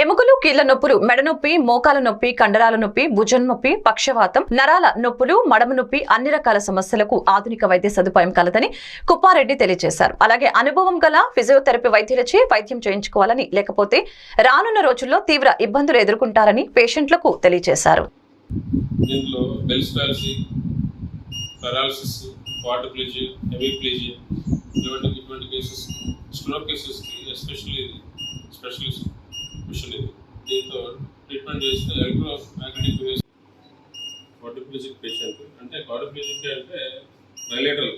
ఎముకలు కీళ్ళ నొప్పులు మెడ నొప్పి మోకాల నొప్పి కండరాల నొప్పి భుజం నొప్పి పక్షవాతం నరాల నొప్పులు మడమ నొప్పి అన్ని రకాల సమస్యలకు ఆధునిక వైద్య సదుపాయం కలదని కుప్పారెడ్డి తెలియజేశారు. అలాగే అనుభవం గల ఫిజియోథెరపీ వైద్యులచే వైద్యం చేయించుకోవాలని లేకపోతే రానున్న రోజుల్లో తీవ్ర ఇబ్బందులు ఎదుర్కొంటారని పేషెంట్లకు తెలియజేశారు. ఇటువంటి కేసెస్ కేసెస్కి ఎస్పెషల్లీ స్పెషలిస్ట్ మిషన్ ఇది. దీంతో ట్రీట్మెంట్ చేస్తే electro magnetic waves quadriplegic patient అంటే క్వాడ్రిప్లీజిక్ అంటే బయలేటరల్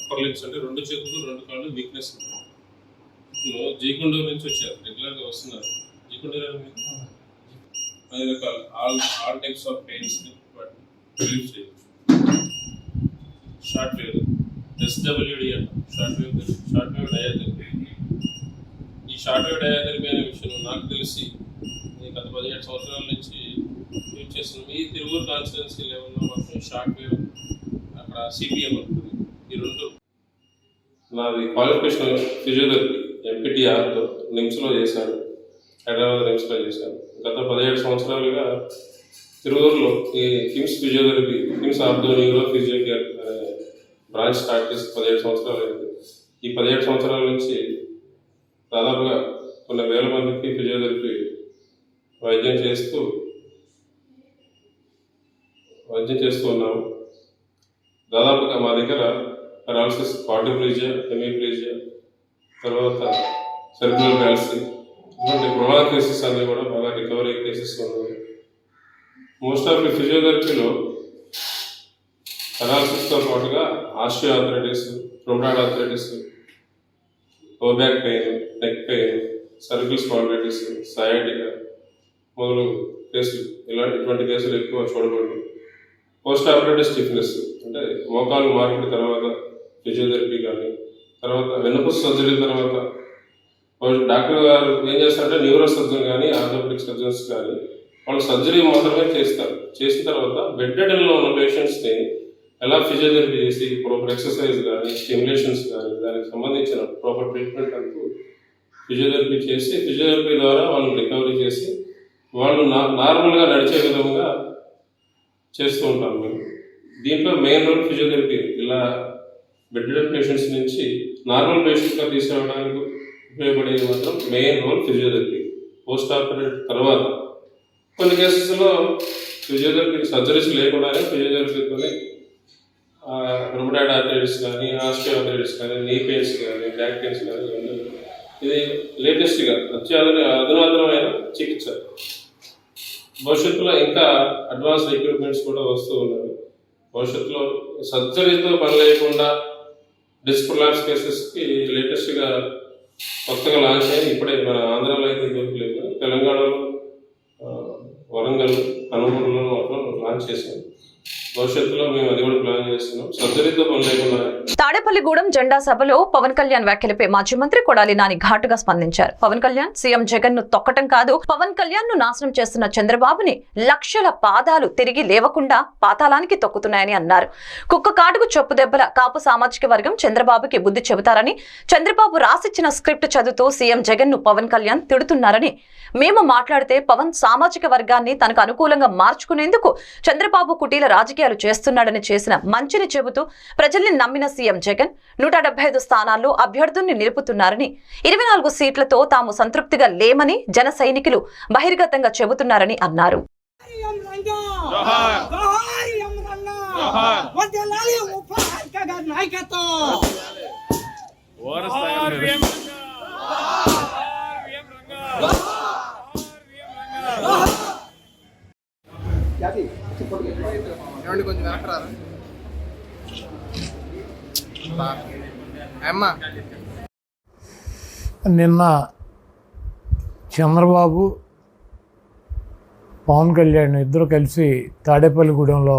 అప్పర్ లిమ్స్ అంటే రెండు చేతులు రెండు కాళ్ళు వీక్నెస్ జీకుండూరు నుంచి వచ్చారు. రెగ్యులర్గా వస్తున్నారు. జీకుండూరు అని అన్ని రకాల all all types of pains relief చేయొచ్చు. షార్ట్ వేవ్ ఎస్డబ్ల్యూడి అంట. Short wave short wave diathermy shortwave short wave అనే విషయం నాకు తెలిసి నేను గత పదిహేడు సంవత్సరాల నుంచి యూజ్ చేస్తున్నాం ఈ తిరువురు కాన్స్టిట్యున్సీ లెవెల్లో మాత్రం షార్ట్వేవ్ అక్కడ సిపిఎం ఉంటుంది ఈ రెండు నాది క్వాలిఫికేషన్ ఫిజియోథెరపీ ఎంపీటీఆర్తో నిమ్స్లో చేశాను. హైదరాబాద్ నిమ్స్లో చేశాను. గత పదిహేడు సంవత్సరాలుగా తిరువూరులో ఈ కిమ్స్ ఫిజియోథెరపీ కిమ్స్ ఆర్థోనియోలో ఫిజియోథెరపీ అనే బ్రాంచ్ స్టార్ట్ చేసి పదిహేడు సంవత్సరాలు అయింది. ఈ పదిహేడు సంవత్సరాల నుంచి దాదాపుగా కొన్ని వేల మందికి ఫిజియోథెరపీ వైద్యం చేస్తూ వైద్యం చేస్తూ ఉన్నాము. దాదాపుగా మా దగ్గర పెరాలసిస్ క్వాడ్రిప్లీజియా హెమీప్లీజియా తర్వాత సెరిబ్రల్ పాలసీ ఇటువంటి ప్రమాద కేసెస్ అన్నీ కూడా బాగా రికవరీ కేసెస్ ఉన్నాయి. మోస్ట్ ఆఫ్ ది ఫిజియోథెరపీలో పెరాలసిస్తో పాటుగా osteoarthritis rheumatoid arthritis back pain neck pain cervical spondylitis sciatica. మొదలు కేసులు ఇలాంటి ఇటువంటి కేసులు ఎక్కువ చూడకూడదు. పోస్ట్ ఆపరేటివ్ స్టిఫ్నెస్ అంటే మోకాలు మార్పిడి తర్వాత ఫిజియోథెరపీ కానీ తర్వాత వెన్నుపూస సర్జరీ తర్వాత. వాళ్ళు డాక్టర్ గారు ఏం చేస్తారంటే న్యూరో సర్జన్ కానీ ఆర్థోపెడిక్ సర్జన్స్ కానీ వాళ్ళు సర్జరీ మాత్రమే చేస్తారు. చేసిన తర్వాత బెడ్డెడ్లో ఉన్న పేషెంట్స్ని ఎలా ఫిజియోథెరపీ చేసి ప్రాపర్ ఎక్సర్సైజ్ కానీ స్టిమ్యులేషన్స్ కానీ దానికి సంబంధించిన ప్రాపర్ ట్రీట్మెంట్ అంటూ ఫిజియోథెరపీ చేసి ఫిజియోథెరపీ ద్వారా వాళ్ళని రికవరీ చేసి వాళ్ళు నార్మల్గా నడిచే విధంగా చేస్తూ ఉంటాం మేము దీంట్లో మెయిన్ రోల్ ఫిజియోథెరపీ ఇలా బెడ్డెడ్ పేషెంట్స్ నుంచి నార్మల్ పేషెంట్గా తీసుకురావడానికి ఉపయోగపడేది మాత్రం main role physiotherapy. Post operate తర్వాత. కొన్ని కేసెస్లో ఫిజియోథెరపీ సర్జరీస్ లేకుండానే ఫిజియోథెరపీతోనే రుమడాడ్ ఆథరైటిస్ కానీ ఆస్టియో ఆథరైటిస్ కానీ నీ పెయిన్స్ కానీ బ్యాక్ పెయిన్స్ కానీ ఇవన్నీ ఇది లేటెస్ట్గా అత్యాధున అధునాతనమైన చికిత్స. భవిష్యత్తులో ఇంకా అడ్వాన్స్డ్ ఎక్విప్మెంట్స్ కూడా వస్తూ ఉన్నాయి. భవిష్యత్తులో సర్జరీతో పని లేకుండా డిస్క్ ల్యాబ్స్ కేసెస్కి లేటెస్ట్గా కొత్తగా లాంచ్ అయ్యి ఇప్పుడే మన ఆంధ్రాలో అయితే దొరకలేదు తెలంగాణలో వరంగల్ హనుమూరులో మాత్రం లాంచ్ చేశాను భవిష్యత్తులో మేము అది కూడా ప్లాన్ చేస్తున్నాం. సర్జరీతో పని లేకుండా తాడేపల్లిగూడెం జెండా సభలో పవన్ కళ్యాణ్ వ్యాఖ్యలపై మాజీ మంత్రి కొడాలి నాని ఘాటుగా స్పందించారు. పవన్ కళ్యాణ్ సీఎం జగన్ను తొక్కటం కాదు పవన్ కళ్యాణ్ను నాశనం చేస్తున్న చంద్రబాబుని లక్షల పాదాలు తిరిగి లేవకుండా పాతాళానికి తొక్కుతున్నాయని అన్నారు. కుక్క కాటుకు చెప్పు దెబ్బల కాపు సామాజిక వర్గం చంద్రబాబుకి బుద్ధి చెబుతారని చంద్రబాబు రాసిచ్చిన స్క్రిప్ట్ చదువుతూ సీఎం జగన్ను పవన్ కళ్యాణ్ తిడుతున్నారని మేము మాట్లాడితే పవన్ సామాజిక వర్గాన్ని తనకు అనుకూలంగా మార్చుకునేందుకు చంద్రబాబు కుటీల రాజకీయాలు చేస్తున్నాడని చేసిన మంచిని చెబుతూ ప్రజల్ని నమ్మిన సీఎం జగన్ నూట డెబ్బై ఐదు స్థానాల్లో అభ్యర్థుల్ని నిలుపుతున్నారని ఇరవై నాలుగు సీట్లతో తాము సంతృప్తిగా లేమని జన సైనికులు బహిర్గతంగా చెబుతున్నారని అన్నారు. ఎం ఏమండి కొంచెం వెనక్కి రారా? అమ్మా. నిన్న చంద్రబాబు పవన్ కళ్యాణ్ ఇద్దరు కలిసి తాడేపల్లిగూడెంలో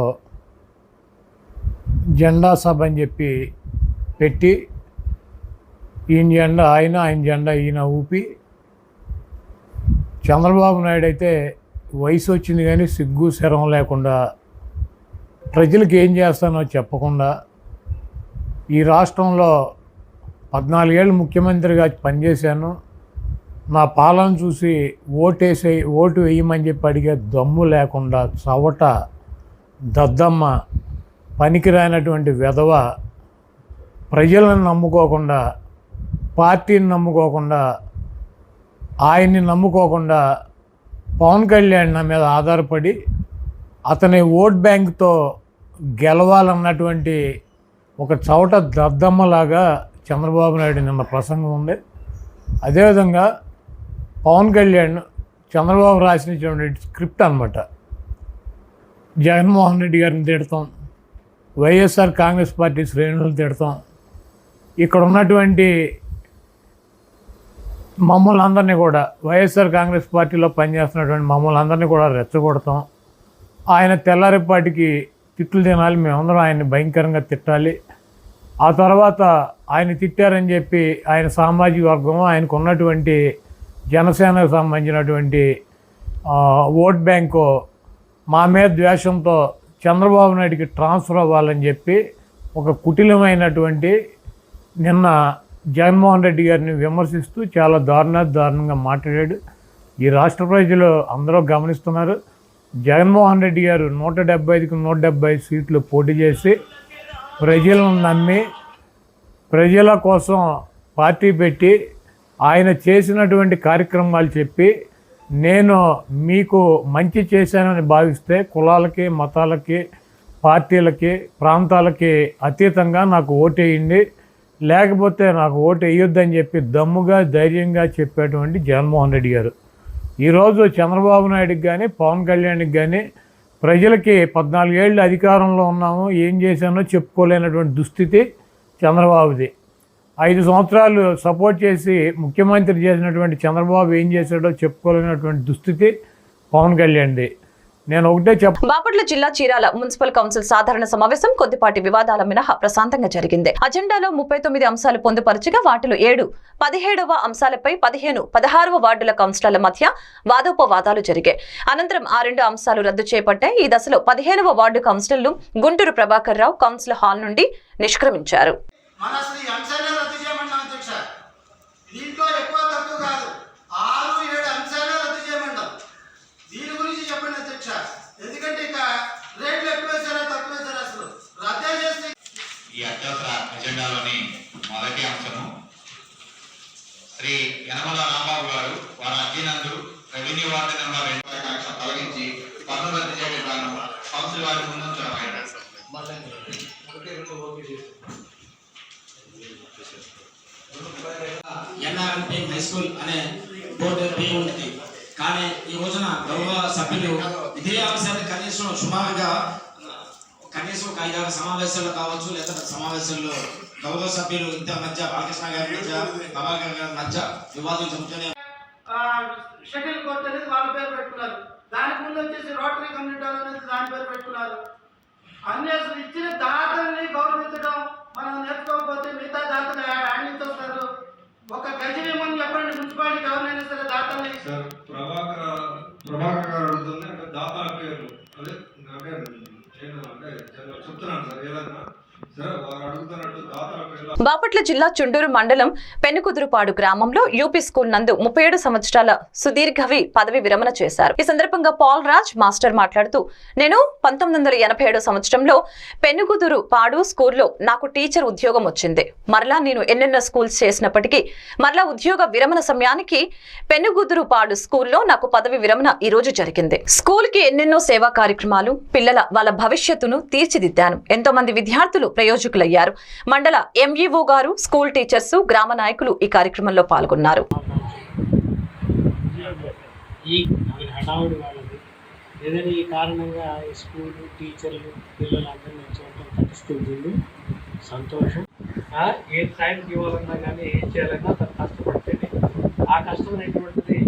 జెండా సభ అని చెప్పి పెట్టి ఈయన జెండా ఆయన ఆయన జెండా ఈయన ఊపి చంద్రబాబు నాయుడు అయితే వయసు వచ్చింది కానీ సిగ్గు శరం లేకుండా ప్రజలకు ఏం చేస్తానో చెప్పకుండా ఈ రాష్ట్రంలో పద్నాలుగేళ్ళు ముఖ్యమంత్రిగా పనిచేశాను. నా పాలన చూసి ఓటేసే ఓటు వేయమని చెప్పి అడిగే దమ్ము లేకుండా చవట దద్దమ్మ పనికిరానటువంటి వెధవ ప్రజలను నమ్ముకోకుండా పార్టీని నమ్ముకోకుండా ఆయన్ని నమ్ముకోకుండా పవన్ కళ్యాణ్ నా మీద ఆధారపడి అతని ఓట్ బ్యాంక్తో గెలవాలన్నటువంటి ఒక చవట దద్దమ్మలాగా చంద్రబాబు నాయుడు నిన్న ప్రసంగం ఉంది. అదేవిధంగా పవన్ కళ్యాణ్ చంద్రబాబు రాసినటువంటి స్క్రిప్ట్ అనమాట జగన్మోహన్ రెడ్డి గారిని తిడతాం. వైఎస్ఆర్ కాంగ్రెస్ పార్టీ శ్రేణులను తిడతాం. ఇక్కడ ఉన్నటువంటి మమ్మల్ని అందరినీ కూడా వైఎస్ఆర్ కాంగ్రెస్ పార్టీలో పనిచేస్తున్నటువంటి మమ్మల్ని అందరినీ కూడా రెచ్చగొడతాం. ఆయన తెల్లారిపాటికి తిట్లు తినాలి మేమందరం ఆయన్ని భయంకరంగా తిట్టాలి. ఆ తర్వాత ఆయన తిట్టారని చెప్పి ఆయన సామాజిక వర్గం ఆయనకు ఉన్నటువంటి జనసేనకు సంబంధించినటువంటి ఓట్ బ్యాంకు మా మీద ద్వేషంతో చంద్రబాబు నాయుడికి ట్రాన్స్ఫర్ అవ్వాలని చెప్పి ఒక కుటిలమైనటువంటి నిన్న జగన్మోహన్ రెడ్డి గారిని విమర్శిస్తూ చాలా దారుణ దారుణంగా మాట్లాడాడు. ఈ రాష్ట్ర ప్రజలు అందరూ గమనిస్తున్నారు. జగన్మోహన్ రెడ్డి గారు నూట డెబ్బై ఐదుకి నూట డెబ్బై సీట్లు పోటీ చేసి ప్రజలను నమ్మి ప్రజల కోసం పార్టీ పెట్టి ఆయన చేసినటువంటి కార్యక్రమాలు చెప్పి నేను మీకు మంచి చేశానని భావిస్తే కులాలకి మతాలకి పార్టీలకి ప్రాంతాలకి అతీతంగా నాకు ఓటేయండి. లేకపోతే నాకు ఓటు వేయొద్దని చెప్పి దమ్ముగా ధైర్యంగా చెప్పేటువంటి జగన్మోహన్ రెడ్డి గారు. ఈరోజు చంద్రబాబు నాయుడుకి కానీ పవన్ కళ్యాణ్కి కానీ ప్రజలకి పద్నాలుగేళ్ళు అధికారంలో ఉన్నాము ఏం చేశానో చెప్పుకోలేనటువంటి దుస్థితి చంద్రబాబుది. ఐదు సంవత్సరాలు సపోర్ట్ చేసి ముఖ్యమంత్రి చేసినటువంటి చంద్రబాబు ఏం చేశాడో చెప్పుకోలేనటువంటి దుస్థితి పవన్ కళ్యాణ్ది. నేను ఒకటే చెప్ప బాపట్ల జిల్లా చీరాల మున్సిపల్ కౌన్సిల్ సాధారణ సమావేశం కొద్దిపాటి వివాదాల మినహా ప్రశాంతంగా జరిగింది. అజెండాలో ముప్పై తొమ్మిది అంశాలు పొందుపరచగా వాటిలో ఏడు పదిహేడవ అంశాలపై పదిహేను పదహారవ వార్డుల కౌన్సిలర్ల మధ్య వాదోపవాదాలు జరిగాయి. అనంతరం ఆ రెండు అంశాలు రద్దు చేపట్టాయి. ఈ దశలో పదిహేనవ వార్డు కౌన్సిలర్లు గుంటూరు ప్రభాకర్ రావు కౌన్సిల్ హాల్ నుండి నిష్క్రమించారు. దీంట్లో ఎక్కువ తక్కువ కాదు ఆరు ఏడు అంశాలే రద్దు చేయమంటాం దీని గురించి చెప్పండి అధ్యక్ష ఎందుకంటే ఇక రేట్లు ఎక్కువ వేసారా తక్కువ వేసారా అసలు రద్దే చేస్తే ఈ అత్యవసర ఎజెండాలోని మొదటి అంశము. శ్రీ యనమల రాంబాబు గారు వారి అర్జీనందు రెవెన్యూ వార్డు నెంబర్ రెండు వారి తొలగించి పన్ను రద్దు చేయడం గాను కౌన్సిల్ వారి ముందు ఎన్ఆర్ఎంపీ హై స్కూల్ అనే బోర్డు పేరు ఉంది కానీ ఈ రోజున గౌరవ సభ్యులు ఇదే అంశాన్ని కనీసం సుమారుగా కనీసం ఒక ఐదారు సమావేశాలు కావచ్చు లేదా సమావేశాల్లో గౌరవ సభ్యులు ఇంత మధ్య బాలకృష్ణ గారి మధ్య ప్రభాకర్ గారి మధ్య వివాదం జరుగుతూనే షటిల్ కోర్ట్ అనేది వాళ్ళ పేరు పెట్టుకున్నారు. దానికి ముందు వచ్చేసి రోటరీ కమ్యూనిటీ అనేది దాని పేరు పెట్టుకున్నారు. అన్ని అసలు ఇచ్చిన దాతల్ని గౌరవించడం మనం నేర్చుకోకపోతే మిగతా దాతలు వస్తారు. ఒక గజ ఇవ్వమని చెప్పండి మున్సిపాలిటీకి ఎవరినైనా సరే దాతల్ని. సార్ ప్రభాకర్ ప్రభాకర్ గారు దాతల పేర్లు అదే అంటే నేను అంటే జనరల్ చెప్తున్నాను సార్. ఏదన్నా సార్ వారు అడుగుతున్నట్టు దాతల బాపట్ల జిల్లా చుండూరు మండలం పెనుకుదురుపాడు గ్రామంలో యూపీ స్కూల్ నందు ముప్పై ఏడు సంవత్సరాల సుదీర్ఘవి పదవి విరమణ చేశారు. ఈ సందర్భంగా పాల్ రాజ్ మాస్టర్ మాట్లాడుతూ నేను పంతొమ్మిది వందల ఎనభై సంవత్సరంలో పెనుకుదురు పాడు స్కూల్లో నాకు టీచర్ ఉద్యోగం వచ్చింది. మరలా నేను ఎన్నెన్నో స్కూల్స్ చేసినప్పటికీ మరలా ఉద్యోగ విరమణ సమయానికి పెనుగుదురు పాడు స్కూల్లో నాకు పదవి విరమణ ఈ రోజు జరిగింది. స్కూల్కి ఎన్నెన్నో సేవా కార్యక్రమాలు పిల్లల వాళ్ళ భవిష్యత్తును తీర్చిదిద్దాను. ఎంతో మంది విద్యార్థులు ప్రయోజకులయ్యారు. మండల ఎంఈఓ గారు స్కూల్ టీచర్స్ గ్రామ నాయకులు ఈ కార్యక్రమంలో పాల్గొన్నారు. ఈ హడావుడి వాళ్ళది. ఏదైనా ఈ కారణంగా ఈ స్కూల్ టీచర్లు పిల్లలందరినీ చూడటం తప్పిస్తుంది సంతోషం. ఏ టైంకి ఇవ్వాలన్నా కానీ ఏం చేయాలన్నా తను కష్టపడితేనే. ఆ కష్టం అనేటువంటిది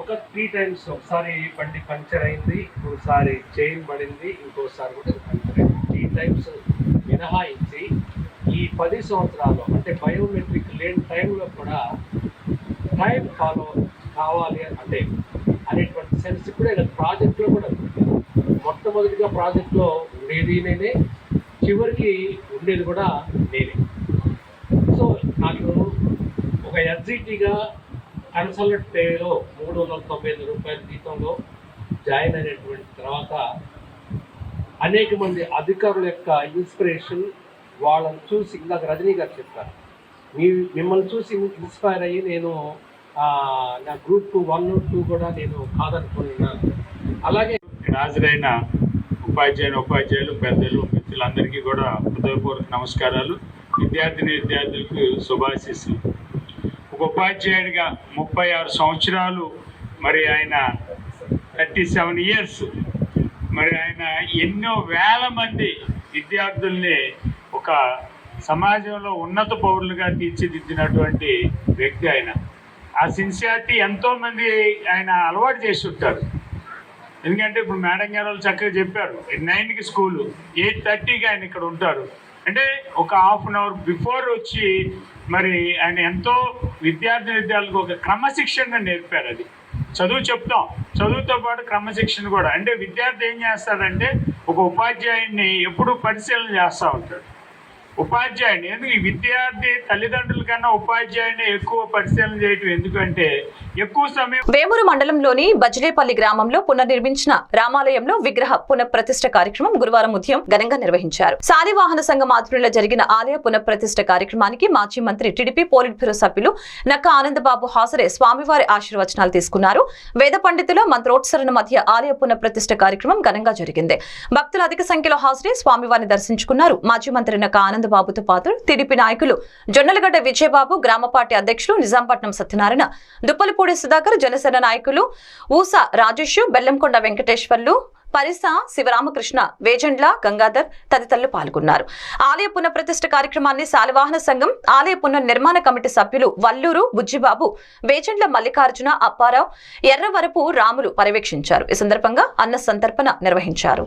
ఒక త్రీ టైమ్స్ ఒకసారి బండి పంక్చర్ అయింది ఇంకోసారి చైన్ పడింది ఇంకోసారి కూడా ఈ త్రీ టైమ్స్ మినహాయించి ఈ పది సంవత్సరాలు అంటే బయోమెట్రిక్ లేని టైంలో కూడా టైం ఫాలో కావాలి అంటే అనేటువంటి సెన్స్ కూడా ఇక్కడ ప్రాజెక్ట్లో కూడా మొట్టమొదటిగా ప్రాజెక్ట్లో ఉండేది నేనే చివరికి ఉండేది కూడా నేనే. సో నాకు ఒక ఎస్జిటిగా కన్సల్ట్ పేలో మూడు వందల తొంభై ఐదు రూపాయల జీతంలో జాయిన్ అయినటువంటి తర్వాత అనేక మంది అధికారుల యొక్క ఇన్స్పిరేషన్ వాళ్ళని చూసి ఇందాక రజనీ గారు చెప్పారు. మీ మిమ్మల్ని చూసి ఇన్స్పైర్ అయ్యి నేను నా గ్రూప్ వన్ టూ కూడా నేను కాదనుకున్నాను అలాగే ఇక్కడ హాజరైన ఉపాధ్యాయులు ఉపాధ్యాయులు పెద్దలు మిత్రులందరికీ కూడా హృదయపూర్వక నమస్కారాలు. విద్యార్థిని విద్యార్థులకు శుభాశీస్సులు. ఒక ఉపాధ్యాయుడిగా ముప్పై ఆరు సంవత్సరాలు మరి ఆయన థర్టీ సెవెన్ ఇయర్స్ మరి ఆయన ఎన్నో వేల మంది విద్యార్థుల్ని ఒక సమాజంలో ఉన్నత పౌరులుగా తీర్చిదిద్దినటువంటి వ్యక్తి ఆయన. ఆ సిన్సియారిటీ ఎంతోమంది ఆయన అలవాటు చేసి ఉంటారు. ఎందుకంటే ఇప్పుడు మేడం గారు వాళ్ళు చక్కగా చెప్పారు నైన్కి స్కూలు ఎయిట్ థర్టీకి ఆయన ఇక్కడ ఉంటారు. అంటే ఒక హాఫ్ అన్ అవర్ బిఫోర్ వచ్చి మరి ఆయన ఎంతో విద్యార్థి విద్యార్థులకు ఒక క్రమశిక్షణ నేర్పారు అది. చదువు చెప్తాం. చదువుతో పాటు క్రమశిక్షణ కూడా. అంటే విద్యార్థి ఏం చేస్తాడంటే ఒక ఉపాధ్యాయుడిని ఎప్పుడూ పరిశీలన చేస్తూ ఉంటాడు. ఉపాధ్యాయుడిని ఎందుకు? విద్యార్థి తల్లిదండ్రుల కన్నా ఉపాధ్యాయుడిని ఎక్కువ పరిశీలన చేయటం ఎందుకంటే ఎక్కువ సమయం వేమూరు మండలంలోని బజ్లేపల్లి గ్రామంలో పునర్నిర్మించిన రామాలయంలో విగ్రహ పునఃప్రతిష్ఠ కార్యక్రమం గురువారం ఉదయం ఘనంగా నిర్వహించారు. శాలివాహన సంఘం ఆధ్వర్యంలో జరిగిన ఆలయ పునఃప్రతిష్ఠ కార్యక్రమానికి మాజీ మంత్రి టీడీపీ పోలిట్ బ్యూరో సభ్యులు నక్క ఆనందబాబు హాసరే స్వామివారి ఆశీర్వచనాలు తీసుకున్నారు. వేద పండితుల మంత్రోత్సరణ మధ్య ఆలయ పునఃప్రతిష్ఠ కార్యక్రమం ఘనంగా జరిగింది. భక్తులు అధిక సంఖ్యలో హాజరై స్వామివారిని దర్శించుకున్నారు. మాజీ మంత్రి నక్క ఆనందబాబుతో పాటు టీడీపీ నాయకులు జొన్నలగడ్డ విజయబాబు గ్రామ పార్టీ అధ్యక్షులు నిజాంపట్నం సత్యనారాయణ దుప్పలపూడి సుధాకర్ జనసేన నాయకులు ఊస రాజేష్ బెల్లంకొండ వెంకటేశ్వర్లు పరిస శివరామకృష్ణ వేజండ్ల గంగాధర్ తదితరులు పాల్గొన్నారు. ఆలయ పునఃప్రతిష్ఠ కార్యక్రమాన్ని శాలవాహన సంఘం ఆలయ పునర్నిర్మాణ కమిటీ సభ్యులు వల్లూరు బుజ్జిబాబు వేజండ్ల మల్లికార్జున అప్పారావు ఎర్రవరపు రాములు పర్యవేక్షించారు. ఈ సందర్భంగా అన్న సంతర్పణ నిర్వహించారు.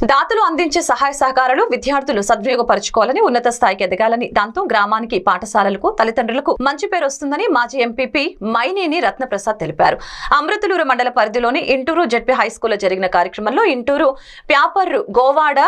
దాతలు అందించే సహాయ సహకారాలు విద్యార్థులు సద్వినియోగపరచుకోవాలని ఉన్నత స్థాయికి ఎదగాలని దాంతో గ్రామానికి పాఠశాలలకు తల్లిదండ్రులకు మంచి పేరు వస్తుందని మాజీ ఎంపీపీ మైనేని రత్నప్రసాద్ తెలిపారు. అమృతలూరు మండల పరిధిలోని ఇంటూరు జడ్పీ హైస్కూల్లో జరిగిన కార్యక్రమంలో ఇంటూరు ప్యాపర్రు గోవాడ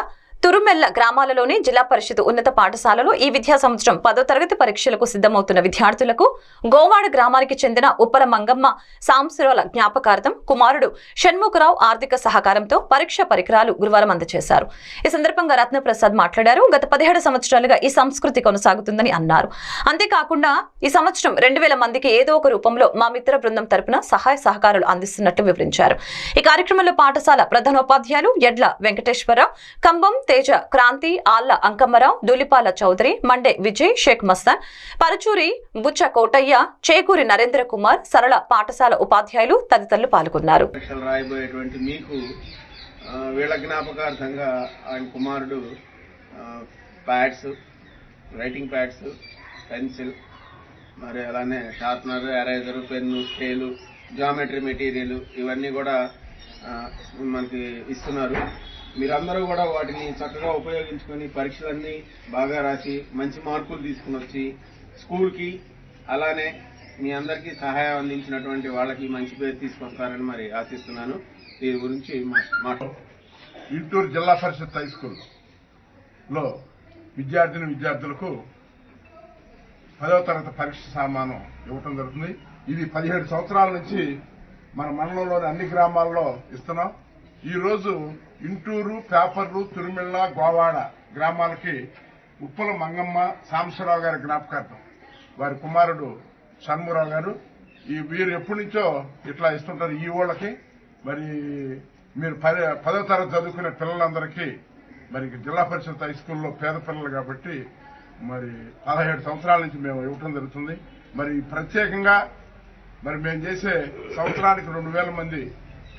తురుమెల్ల గ్రామాలలోని జిల్లా పరిషత్ ఉన్నత పాఠశాలలో ఈ విద్యా సంవత్సరం పదో తరగతి పరీక్షలకు సిద్ధమవుతున్న విద్యార్థులకు గోవాడ గ్రామానికి చెందిన ఉప్పల మంగమ్మ సాంస్రాల జ్ఞాపకార్థం కుమారుడు షణ్ముఖరావు ఆర్థిక సహకారంతో పరీక్ష పరికరాలు గురువారం అందజేశారు ఈ సందర్భంగా రత్నప్రసాద్ మాట్లాడారు. గత పదిహేడు సంవత్సరాలుగా ఈ సంస్కృతి కొనసాగుతుందని అన్నారు. అంతేకాకుండా ఈ సంవత్సరం రెండు వేల మందికి ఏదో ఒక రూపంలో మా మిత్ర బృందం తరపున సహాయ సహకారాలు అందిస్తున్నట్టు వివరించారు. ఈ కార్యక్రమంలో పాఠశాల ప్రధానోపాధ్యాయులు ఎడ్ల వెంకటేశ్వరరావు కంబం తేజ క్రాంతి ఆళ్ళ అంకమ్మరావు దులిపాల చౌదరి మండే విజయ్ షేక్ మస్తాన్ పరచూరి బుచ్చ కోటయ్య చేకూరి నరేంద్ర కుమార్ సరళ పాఠశాల ఉపాధ్యాయులు తదితరులు పాల్గొన్నారు. రాయబోయేటువంటి మీకు వీళ్ళ జ్ఞాపకార్థంగా ఆయన కుమారుడు ప్యాడ్స్ రైటింగ్ ప్యాడ్స్ పెన్సిల్ మరి అలానే sharpener eraser pen scale geometry material ఇవన్నీ కూడా మనకి ఇస్తున్నారు. మీరందరూ కూడా వాటిని చక్కగా ఉపయోగించుకొని పరీక్షలన్నీ బాగా రాసి మంచి మార్కులు తీసుకుని వచ్చి స్కూల్కి అలానే మీ అందరికీ సహాయం అందించినటువంటి వాళ్ళకి మంచి పేరు తీసుకొస్తారని మరి ఆశిస్తున్నాను. దీని గురించి మా- ఇంటూరు జిల్లా పరిషత్ హై స్కూల్లో విద్యార్థిని విద్యార్థులకు పదవ తరగతి పరీక్ష సామానం ఇవ్వటం జరుగుతుంది. ఇది పదిహేడు సంవత్సరాల నుంచి మన మండలంలోని అన్ని గ్రామాల్లో ఇస్తున్నాం. ఈరోజు ఇంటూరు పేపర్లు తిరుమల గోవాడ గ్రామాలకి ఉప్పల మంగమ్మ సాంబశివరావు గారి జ్ఞాపకార్థం. వారి కుమారుడు షణ్మురావు గారు. ఈ వీరు ఎప్పటి నుంచో ఇట్లా ఇస్తుంటారు ఈ ఊళ్ళకి. మరి మీరు పదో తరగతి చదువుకునే పిల్లలందరికీ మరి జిల్లా పరిషత్ హై స్కూల్లో పేద పిల్లలు కాబట్టి మరి పదహేడు సంవత్సరాల నుంచి మేము ఇవ్వటం జరుగుతుంది. మరి ప్రత్యేకంగా మరి మేము చేసే సంవత్సరానికి రెండు వేల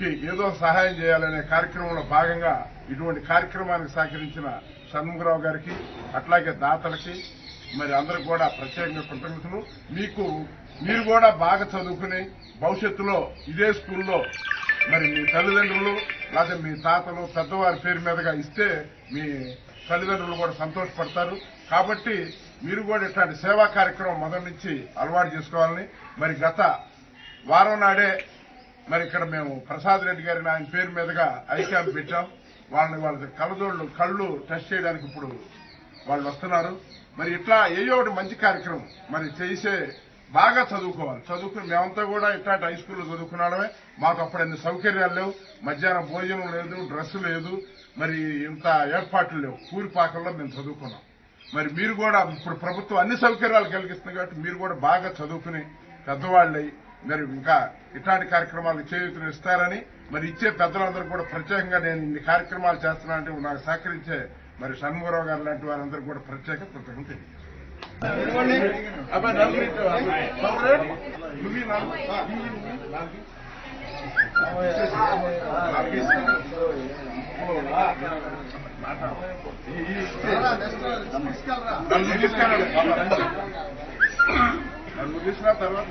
కి ఏదో సహాయం చేయాలనే కార్యక్రమంలో భాగంగా ఇటువంటి కార్యక్రమానికి సహకరించిన షణ్ముఖరావు గారికి అట్లాగే దాతలకి మరి అందరికి కూడా ప్రత్యేకంగా కృతజ్ఞతలు. మీకు మీరు కూడా బాగా చదువుకుని భవిష్యత్తులో ఇదే స్కూల్లో మరి మీ తల్లిదండ్రులు లేదా మీ తాతలు పెద్దవారి పేరు మీదుగా ఇస్తే మీ తల్లిదండ్రులు కూడా సంతోషపడతారు. కాబట్టి మీరు కూడా ఇట్లాంటి సేవా కార్యక్రమం మొదటి నుంచి అలవాటు చేసుకోవాలని మరి గత వారం నాడే మరి ఇక్కడ మేము ప్రసాద్ రెడ్డి గారిని ఆయన పేరు మీదుగా ఐ పెట్టాం. వాళ్ళని వాళ్ళ కళ్ళజోళ్ళు కళ్ళు టెస్ట్ చేయడానికి ఇప్పుడు వాళ్ళు వస్తున్నారు. మరి ఇట్లా ఏయో ఒకటి మంచి కార్యక్రమం మరి చేసే బాగా చదువుకోవాలి. చదువుకుని మేమంతా కూడా ఇట్లాంటి హై స్కూల్లో చదువుకున్నాడమే మాకు అప్పుడు అన్ని సౌకర్యాలు లేవు. మధ్యాహ్నం భోజనం లేదు డ్రెస్ లేదు. మరి ఇంత ఏర్పాట్లు లేవు. కూరిపాకల్లో మేము చదువుకున్నాం. మరి మీరు కూడా ఇప్పుడు ప్రభుత్వం అన్ని సౌకర్యాలు కలిగిస్తుంది కాబట్టి మీరు కూడా బాగా చదువుకుని పెద్దవాళ్ళై మరి ఇంకా ఇట్లాంటి కార్యక్రమాలు చేయూతను ఇస్తారని మరి ఇచ్చే పెద్దలందరూ కూడా ప్రత్యేకంగా నేను ఇన్ని కార్యక్రమాలు చేస్తున్నానంటే నాకు సహకరించే మరి షణ్ముఖరావు గారు లాంటి వారందరూ కూడా ప్రత్యేక కృతజ్ఞత తెలియజేస్తున్నాను. అబ్బాయి ముగిసిన తర్వాత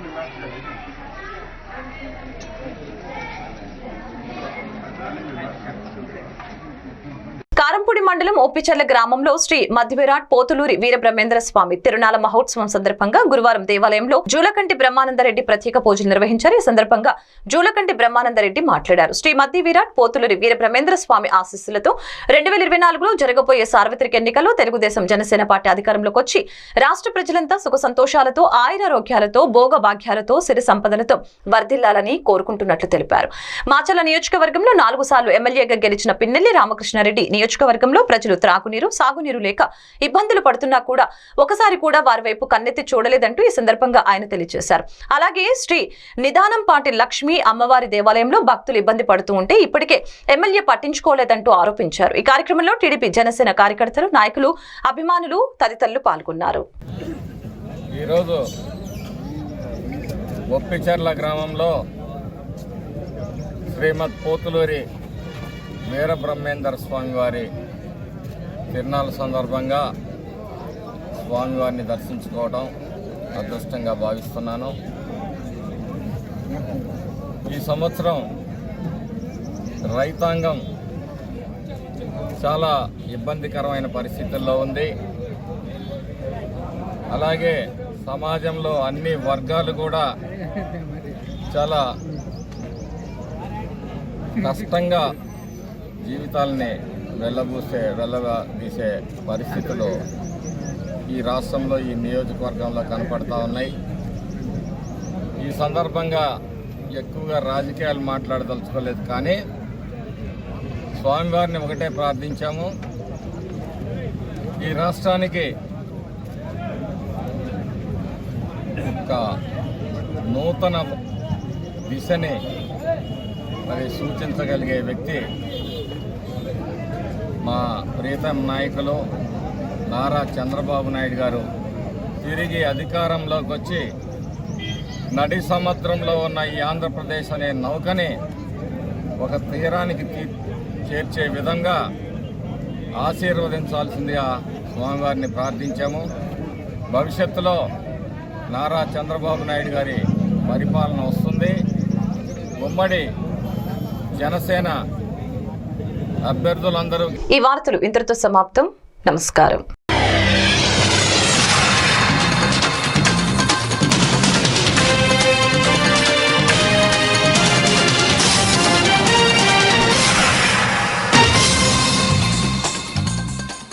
కారంపూడి మండలం ఒప్పిచర్ల గ్రామంలో శ్రీ మధ్యవిరాట్ పోతులూరి వీరబ్రహ్మేంద్ర స్వామి తిరునాల మహోత్సవం సందర్భంగా గురువారం దేవాలయంలో జూలకంటి బ్రహ్మానందరెడ్డి ప్రత్యేక పూజలు నిర్వహించారు. ఈ సందర్భంగా జూలకంటి బ్రహ్మానందరెడ్డి మాట్లాడారు. శ్రీ మధ్య విరాట్ పోతులూరి వీరబ్రహ్మేంద్ర స్వామి ఆశీస్సులతో రెండు వేల ఇరవై నాలుగులో జరగబోయే సార్వత్రిక ఎన్నికల్లో తెలుగుదేశం జనసేన పార్టీ అధికారంలోకి వచ్చి రాష్ట్ర ప్రజలంతా సుఖ సంతోషాలతో ఆయురారోగ్యాలతో భోగ భాగ్యాలతో సిరి సంపదలతో వర్ధిల్లాలని కోరుకుంటున్నట్లు తెలిపారు. మాచల నియోజకవర్గంలో నాలుగు సార్లు ఎమ్మెల్యేగా గెలిచిన పిన్నెల్లి రామకృష్ణారెడ్డి నియోజకవర్గంలో ప్రజలు త్రాగునీరు సాగునీరు లేక ఇబ్బందులు పడుతున్నా కూడా ఒకసారి కూడా వారి వైపు కన్నెత్తి చూడలేదంటూ ఈ సందర్భంగా ఆయన తెలియజేశారు. అలాగే శ్రీ నిదానం పాటి లక్ష్మి అమ్మవారి దేవాలయంలో భక్తులు ఇబ్బంది పడుతూ ఉంటే ఇప్పటికే ఎమ్మెల్యే పట్టించుకోలేదంటూ ఆరోపించారు. ఈ కార్యక్రమంలో టీడీపీ జనసేన కార్యకర్తలు నాయకులు అభిమానులు తదితరులు పాల్గొన్నారు. ఈరోజు గ్రామంలో శ్రీమద్ పోతులూరి వీరబ్రహ్మేందర్ స్వామివారి తిరునాళ్ళ సందర్భంగా స్వామివారిని దర్శించుకోవడం అదృష్టంగా భావిస్తున్నాను. ఈ సంవత్సరం రైతాంగం చాలా ఇబ్బందికరమైన పరిస్థితుల్లో ఉంది. అలాగే సమాజంలో అన్ని వర్గాలు కూడా చాలా కష్టంగా జీవితాలని వెళ్ళబూసే వెళ్ళగా తీసే పరిస్థితులు ఈ రాష్ట్రంలో ఈ నియోజకవర్గంలో కనపడతా ఉన్నాయి. ఈ సందర్భంగా ఎక్కువగా రాజకీయాలు మాట్లాడదలుచుకోలేదు కానీ స్వామివారిని ఒకటే ప్రార్థించాము. ఈ రాష్ట్రానికి ఒక నూతన దిశని మరి సూచించగలిగే వ్యక్తి మా ప్రీతం నాయకులు నారా చంద్రబాబు నాయుడు గారు తిరిగి అధికారంలోకి వచ్చి నడి సముద్రంలో ఉన్న ఈ ఆంధ్రప్రదేశ్ అనే నౌకని ఒక తీరానికి చేర్చే విధంగా ఆశీర్వదించాల్సిందిగా స్వామివారిని ప్రార్థించాము. భవిష్యత్తులో నారా చంద్రబాబు నాయుడు గారి పరిపాలన వస్తుంది. ఉమ్మడి జనసేన అభ్యర్థులందరూ ఈ వార్తలు ఇంతటితో సమాప్తం. నమస్కారం.